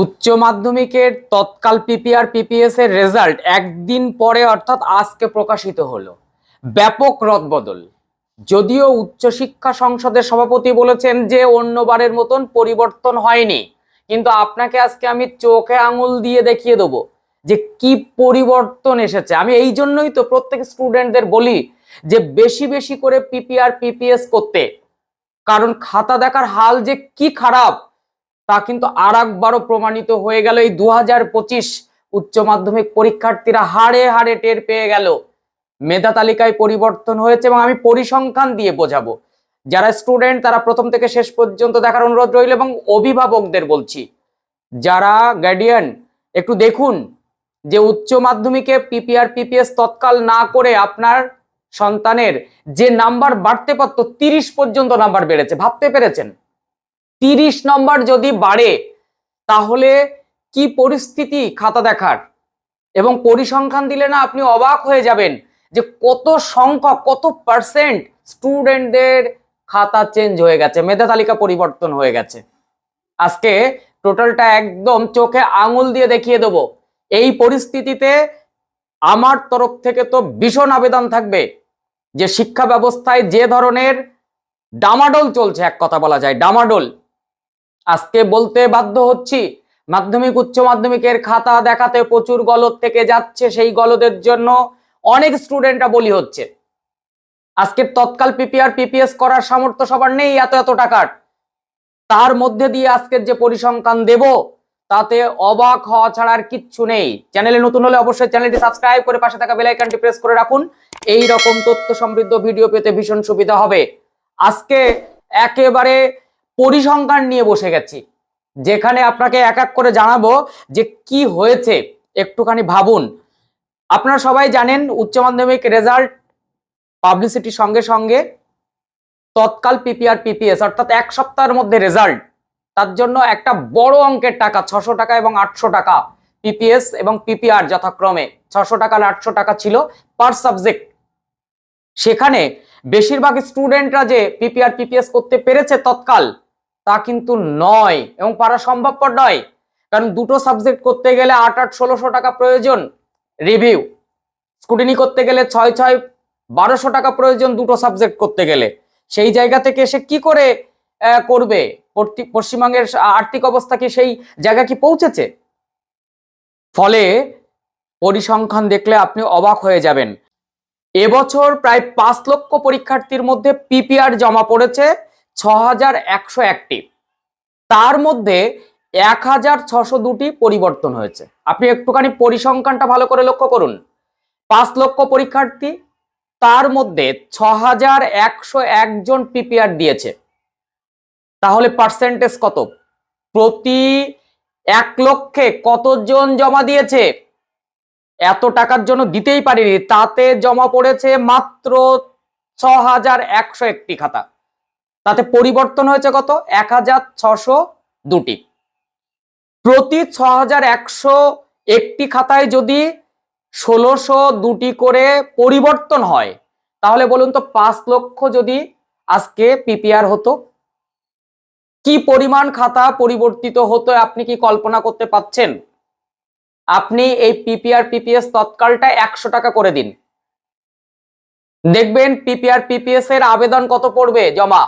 উচ্চ মাধ্যমিকের তৎকাল পিপিআর পিপিএস এর রেজাল্ট একদিন পরে অর্থাৎ আজকে প্রকাশিত হলো। ব্যাপক রদবদল। যদিও উচ্চশিক্ষা সংসদের সভাপতি বলেছেন যে অন্যবারের মতন পরিবর্তন হয়নি। কিন্তু আপনাকে আজকে আমি চোখে আঙুল দিয়ে দেখিয়ে দেবো যে কি পরিবর্তন এসেছে। আমি এই জন্যই তো প্রত্যেক স্টুডেন্টদের বলি যে বেশি বেশি করে পিপিআর পিপিএস করতে। কারণ খাতা দেখার হাল যে কি খারাপ তা কিন্তু আর একবারও প্রমাণিত হয়ে গেল এই দু হাজার পঁচিশ উচ্চ মাধ্যমিক পরীক্ষার্থীরা হাড়ে হাড়ে টের পেয়ে গেল। মেধা তালিকায় পরিবর্তন হয়েছে এবং আমি পরিসংখ্যান দিয়ে বোঝাবো। যারা স্টুডেন্ট, তারা প্রথম থেকে শেষ পর্যন্ত দেখার অনুরোধ রইল এবং অভিভাবকদের বলছি, যারা গার্ডিয়ান একটু দেখুন যে উচ্চ মাধ্যমিকে পিপিআর পিপিএস তৎকাল না করে আপনার সন্তানের যে নাম্বার বাড়তে পারতো, তিরিশ পর্যন্ত নাম্বার বেড়েছে। ভাবতে পেরেছেন? তিরিশ নম্বর যদি বাড়ে, তাহলে কি পরিস্থিতি খাতা দেখার? এবং পরিসংখ্যান দিলে না আপনি অবাক হয়ে যাবেন যে কত সংখ্যা কত পার্সেন্ট স্টুডেন্টদের খাতা চেঞ্জ হয়ে গেছে, মেধা তালিকা পরিবর্তন হয়ে গেছে। আজকে টোটালটা একদম চোখে আঙুল দিয়ে দেখিয়ে দেবো। এই পরিস্থিতিতে আমার তরফ থেকে তো ভীষণ আবেদন থাকবে যে শিক্ষা ব্যবস্থায় যে ধরনের ডামাডোল চলছে, এক কথা বলা যায়, ডামাডোল। আজকে বলতে বাধ্য হচ্ছি, মাধ্যমিক, উচ্চ মাধ্যমিকের খাতা দেখাতে প্রচুর গলদ থেকে যাচ্ছে, সেই গলদের জন্য অনেক স্টুডেন্টরা বলি হচ্ছে। আজকের তৎকাল পিপিআর পিপিএস করার সামর্থ্য সবার নেই এত এত টাকার। তার মধ্যে দিয়ে আজকের যে পরিসংখ্যান দেব, তাতে অবাক হওয়া ছাড়া আর কিচ্ছু নেই। চ্যানেলে নতুন হলে অবশ্যই চ্যানেলটি সাবস্ক্রাইব করে পাশে থাকা বেল আইকনটি প্রেস করে রাখুন। এই রকম তথ্য সমৃদ্ধ ভিডিও পেতে ভীষণ সুবিধা হবে। আজকে একেবারে পরিসংখ্যান নিয়ে বসে গেছি। যেখানে আপনাকে এক এক করে জানাব যে কি হয়েছে। একটুখানি ভাবুন। আপনারা সবাই জানেন উচ্চ মাধ্যমিক রেজাল্ট পাবলিসিটির সঙ্গে সঙ্গে তৎকাল পিপিআর পিপিএস অর্থাৎ এক সপ্তাহের মধ্যে রেজাল্ট তার জন্য একটা বড় অঙ্কের টাকা, ছশো টাকা এবং আটশো টাকা পিপিএস এবং পিপিআর যথাক্রমে। ছশো টাকা আর আটশো টাকা ছিল পার সাবজেক্ট সেখানে বেশিরভাগ স্টুডেন্টরা যে পিপিআর পিপিএস করতে পেরেছে তৎকাল তা কিন্তু নয় এবং পারা সম্ভবপর নয়। কারণ দুটো সাবজেক্ট করতে গেলে আট আট, ষোলোশো টাকা প্রয়োজন রিভিউ স্কুটিনি করতে গেলে ছয় ছয়, বারোশো টাকা প্রয়োজন দুটো সাবজেক্ট করতে গেলে। সেই জায়গা থেকে এসে কি করে করবে? পশ্চিমবঙ্গের আর্থিক অবস্থা কি সেই জায়গা কি পৌঁছেছে? ফলে পরিসংখ্যান দেখলে আপনি অবাক হয়ে যাবেন। এবছর প্রায় পাঁচ লক্ষ পরীক্ষার্থীর মধ্যে পিপিআর জমা পড়েছে। ছ হাজার একশো একটি তার মধ্যে এক হাজার ছশো দুটি পরিবর্তন হয়েছে। আপনি একটুখানি পরিসংখ্যানটা ভালো করে লক্ষ্য করুন। পাঁচ লক্ষ পরীক্ষার্থী, তার মধ্যে ছ হাজার একশো একজন পিপিআর দিয়েছে। তাহলে পার্সেন্টেজ কত? প্রতি এক লক্ষে কতজন জমা দিয়েছে? এত টাকার জন্য দিতেই পারিনি। তাতে জমা পড়েছে মাত্র ছ হাজার একশো একটি খাতা। তাতে পরিবর্তন হয়েছে কত? এক হাজার ছশো দুটি। প্রতি ছ হাজার একশো একটি খাতায় যদি ষোলোশো দুটি করে পরিবর্তন হয়, তাহলে বলুন তো পাঁচ লক্ষ যদি আজকে পিপিআর হতো, কি পরিমাণ খাতা পরিবর্তিত হতো আপনি কি কল্পনা করতে পাচ্ছেন? আপনি এই পিপিআর, পিপিএস তৎকালটা একশো টাকা করে দিন। দেখবেন পিপিআর, পিপিএস এর আবেদন কত পড়বে? জমা।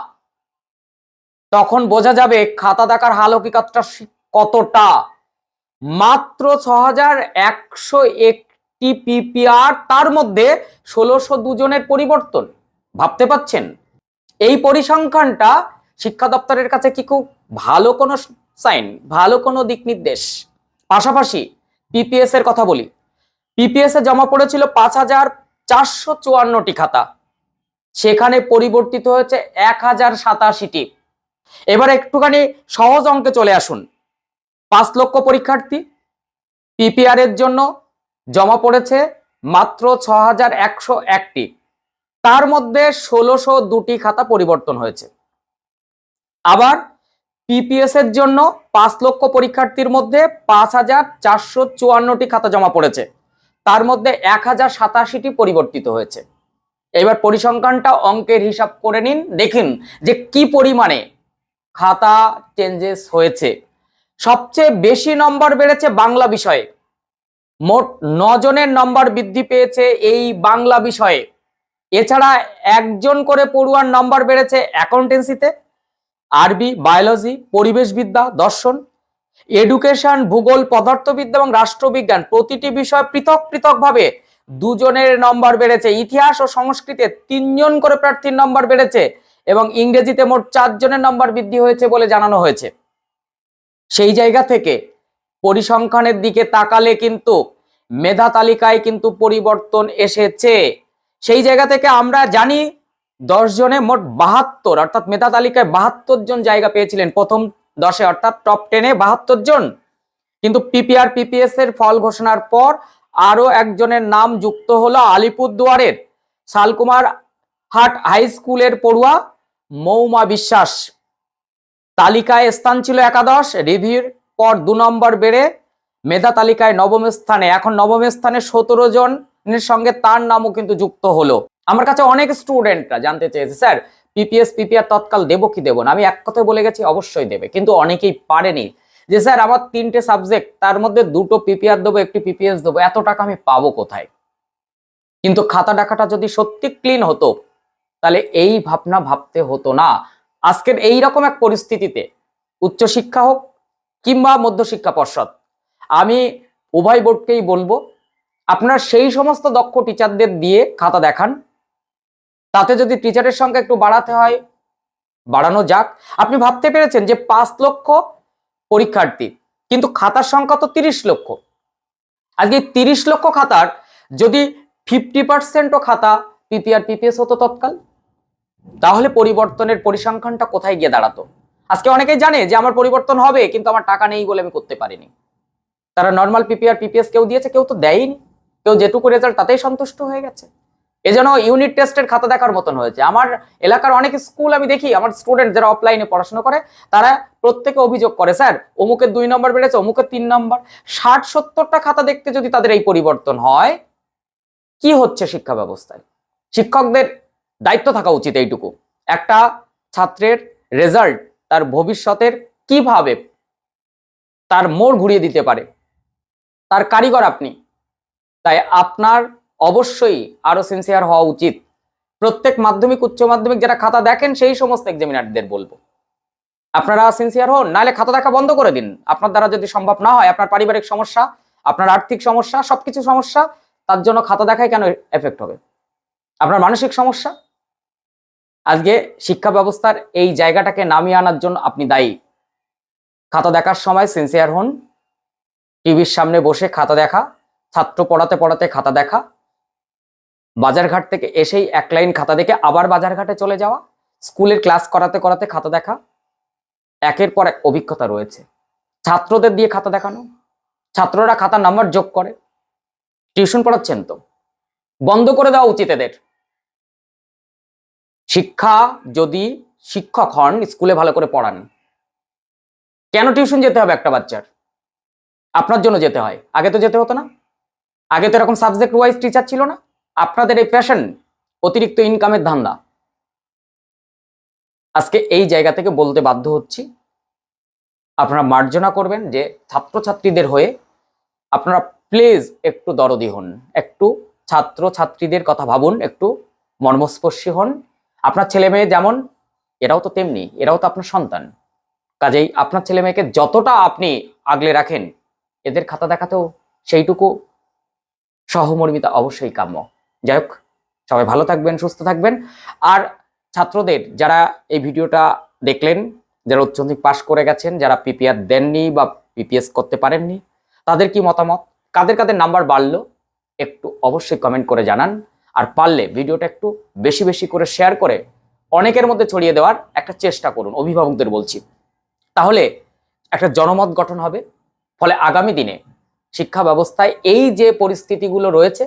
তখন বোঝা যাবে খাতা দেখার হাল হকিকতটা কতটা? মাত্র ছ হাজার একশো একটি পিপিআর, তার মধ্যে ষোলোশো দুজনের পরিবর্তন। ভাবতে পাচ্ছেন? এই পরিসংখ্যানটা শিক্ষা দপ্তরের কাছে কি খুব ভালো কোনো সাইন ভালো কোনো দিক নির্দেশ? পাশাপাশি পিপিএস এর কথা বলি। পিপিএস এ জমা পড়েছিল পাঁচ হাজার চারশো চুয়ান্নটি খাতা। সেখানে পরিবর্তিত হয়েছে এক হাজার সাতাশিটি। এবার একটুখানি সহজ অঙ্কে চলে আসুন। পাঁচ লক্ষ পরীক্ষার্থী পিপিআর এর জন্য জমা পড়েছে মাত্র ছ হাজার একশো একটি। তার মধ্যে ষোলোশো দুটি খাতা পরিবর্তন হয়েছে। আবার পিপিএস এর জন্য পাঁচ লক্ষ পরীক্ষার্থীর মধ্যে পাঁচ হাজার চারশো চুয়ান্নটি খাতা জমা পড়েছে। তার মধ্যে এক হাজার সাতাশিটি পরিবর্তিত হয়েছে। এবার পরিসংখ্যানটা অঙ্কের হিসাব করে নিন, দেখুন যে কি পরিমাণে খাতা চেঞ্জেস হয়েছে। সবচেয়ে বেশি নম্বর বেড়েছে বাংলা বিষয়ে। মোট নজনের নম্বর বৃদ্ধি পেয়েছে এই বাংলা বিষয়ে। এছাড়া একজন করে পড়ুয়ার নম্বর বেড়েছে অ্যাকাউন্টেন্সিতে আরবি বায়োলজি পরিবেশবিদ্যা, দর্শন এডুকেশন ভূগোল, পদার্থবিদ্যা এবং রাষ্ট্রবিজ্ঞান প্রতিটি বিষয় পৃথক পৃথকভাবে দুজনের নম্বর বেড়েছে। ইতিহাস ও সংস্কৃতে তিনজন করে প্রার্থীর নম্বর বেড়েছে। এবং ইংরেজিতে মোট চারজনের নম্বর বৃদ্ধি হয়েছে বলে জানানো হয়েছে। সেই জায়গা থেকে পরিসংখ্যানের দিকে তাকালে কিন্তু মেধা তালিকায় কিন্তু পরিবর্তন এসেছে। সেই জায়গা থেকে আমরা জানি দশ জনে মোট বাহাত্তর, অর্থাৎ মেধা তালিকায় বাহাত্তর জন জায়গা পেয়েছিলেন প্রথম দশে, অর্থাৎ টপ টেনে বাহাত্তর জন। কিন্তু পিপিআর পিপিএস এর ফল ঘোষণার পর আরও একজনের নাম যুক্ত হলো আলিপুরদুয়ারের শালকুমার হাট হাই স্কুলের পড়ুয়া মৌমা বিশ্বাস। তালিকায় স্থান ছিল একাদশ রিভিউর পর দু নম্বর বেড়ে মেধা তালিকায় নবম স্থানে। এখন নবম স্থানে সতেরো জনের সঙ্গে তার নামও কিন্তু যুক্ত হলো। আমার কাছে অনেক স্টুডেন্টরা জানতে চেয়েছে, স্যার, পিপিএস, পিপিআর তৎকাল দেবো কি দেবো না? আমি এক কথায় বলে গেছি, অবশ্যই দেবে। কিন্তু অনেকেই পারেনি যে, স্যার, আমার তিনটে সাবজেক্ট, তার মধ্যে দুটো পিপিআর দেবো, একটি পিপিএস দেবো, এত টাকা আমি পাবো কোথায়? কিন্তু খাতা ডাকাটা যদি সত্যি ক্লিন হতো তাহলে এই ভাবনা ভাবতে হতো না। আজকের এই রকম এক পরিস্থিতিতে উচ্চশিক্ষা হোক কিংবা মধ্যশিক্ষা পর্ষদ, আমি উভয় বোর্ডকেই বলব, আপনার সেই সমস্ত দক্ষ টিচারদের দিয়ে খাতা দেখান। তাতে যদি টিচারের সংখ্যা একটু বাড়াতে হয়, বাড়ানো যাক। আপনি ভাবতে পেরেছেন যে পাঁচ লক্ষ পরীক্ষার্থী, কিন্তু খাতার সংখ্যা তো তিরিশ লক্ষ। আজকে তিরিশ লক্ষ খাতার যদি ফিফটি পার্সেন্টও খাতা পিপিআর পিপিএস হতো তৎকাল। তাহলে পরিবর্তনের পরিসংখ্যানটা কোথায় গিয়ে দাঁড়াতো? আজকে অনেকেই জানে যে আমার পরিবর্তন হবে, কিন্তু আমার টাকা নেই বলে আমি করতে পারিনি। তারা নর্মাল পিপিআর পিপিএস কেউ দিয়েছে, কেউ তো দেয়নি। কেউ যেটুকু রেজাল্ট তাতেই সন্তুষ্ট হয়ে গেছে। এজন্য ইউনিট টেস্টের খাতা দেখার মতন হয়েছে। আমার এলাকার অনেক স্কুল আমি দেখি, আমার স্টুডেন্ট যারা অফলাইনে পড়াশোনা করে, তারা প্রত্যেকে অভিযোগ করে, স্যার, অমুকের দুই নম্বর বেড়েছে, অমুকের তিন নম্বর ষাট, সত্তরটা খাতা দেখতে যদি তাদের এই পরিবর্তন হয়, কি হচ্ছে শিক্ষা ব্যবস্থায়? শিক্ষকদের দায়িত্ব থাকা উচিত এইটুকু। একটা ছাত্রের রেজাল্ট তার ভবিষ্যতের কীভাবে তার মোড় ঘুরিয়ে দিতে পারে, তার কারিগর আপনি। তাই আপনার অবশ্যই আরও সিনসিয়ার হওয়া উচিত। প্রত্যেক মাধ্যমিক, উচ্চ মাধ্যমিক যারা খাতা দেখেন, সেই সমস্ত এক্সামিনারদের বলব। আপনারা সিনসিয়ার হন, নাহলে খাতা দেখা বন্ধ করে দিন। আপনার দ্বারা যদি সম্ভব না হয়, আপনার পারিবারিক সমস্যা, আপনার আর্থিক সমস্যা, সবকিছু সমস্যা, তার জন্য খাতা দেখায় কেন এফেক্ট হবে? আপনার মানসিক সমস্যা আজকে শিক্ষা ব্যবস্থার এই জায়গাটাকে নামিয়ে আনার জন্য আপনি দায়ী। খাতা দেখার সময় সিনসিয়ার হন টিভির সামনে বসে খাতা দেখা, ছাত্র পড়াতে পড়াতে খাতা দেখা, বাজারঘাট থেকে এসেই এক লাইন খাতা দেখে আবার বাজারঘাটে চলে যাওয়া, স্কুলের ক্লাস করাতে করাতে খাতা দেখা, একের পর এক অভিজ্ঞতা রয়েছে। ছাত্রদের দিয়ে খাতা দেখানো, ছাত্ররা খাতা নাম্বার যোগ করে। টিউশন পড়াচ্ছেন তো। বন্ধ করে দেওয়া উচিত এদের। শিক্ষা যদি শিক্ষক হন, স্কুলে ভালো করে পড়ান, কেন টিউশন যেতে হবে একটা বাচ্চার? আপনার জন্য যেতে হয়। আগে তো যেতে হতো না। আগে তো এরকম সাবজেক্ট ওয়াইজ টিচার ছিল না। আপনাদের এই প্যাশন অতিরিক্ত ইনকামের ধান্দা। আজকে এই জায়গা থেকে বলতে বাধ্য হচ্ছি, আপনারা মার্জনা করবেন যে ছাত্রছাত্রীদের হয়ে আপনারা প্লিজ একটু দরদি হন, একটু ছাত্র ছাত্রীদের কথা ভাবুন, একটু মর্মস্পর্শী হন আপনার ছেলে মেয়ে যেমন, এরাও তো তেমনি, এরাও তো আপনার সন্তান। কাজেই আপনার ছেলে মেয়েকে যতটা আপনি আগলে রাখেন, এদের খাতা দেখাতেও সেইটুকু সহমর্মিতা অবশ্যই কাম্য। যাই হোক, সবাই ভালো থাকবেন, সুস্থ থাকবেন। আর ছাত্রদের যারা এই ভিডিওটা দেখলেন, যারা উচ্চ মাধ্যমিক পাশ করে গেছেন, যারা পিপিআর দেননি বা পিপিএস করতে পারেননি, তাদের কি মতামত? কাদের কাদের নাম্বার বাড়লো? একটু অবশ্যই কমেন্ট করে জানান। আর পারলে ভিডিওটা একটু বেশি বেশি করে শেয়ার করে অনেকের মধ্যে ছড়িয়ে দেওয়ার একটা চেষ্টা করুন, অভিভাবকদের বলছি। তাহলে একটা জনমত গঠন হবে, ফলে আগামী দিনে শিক্ষা ব্যবস্থায় এই যে পরিস্থিতিগুলো রয়েছে,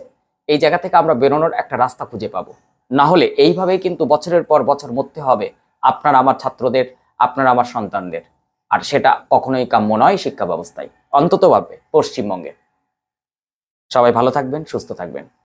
এই জায়গা থেকে আমরা বেরোনোর একটা রাস্তা খুঁজে পাবো। না হলে এইভাবেই কিন্তু বছরের পর বছর মরতে হবে আপনার আমার ছাত্রদের, আপনার আমার সন্তানদের। আর সেটা কখনোই কাম্য নয় শিক্ষা ব্যবস্থায়, অন্ততভাবে পশ্চিমবঙ্গে। সবাই ভালো থাকবেন, সুস্থ থাকবেন।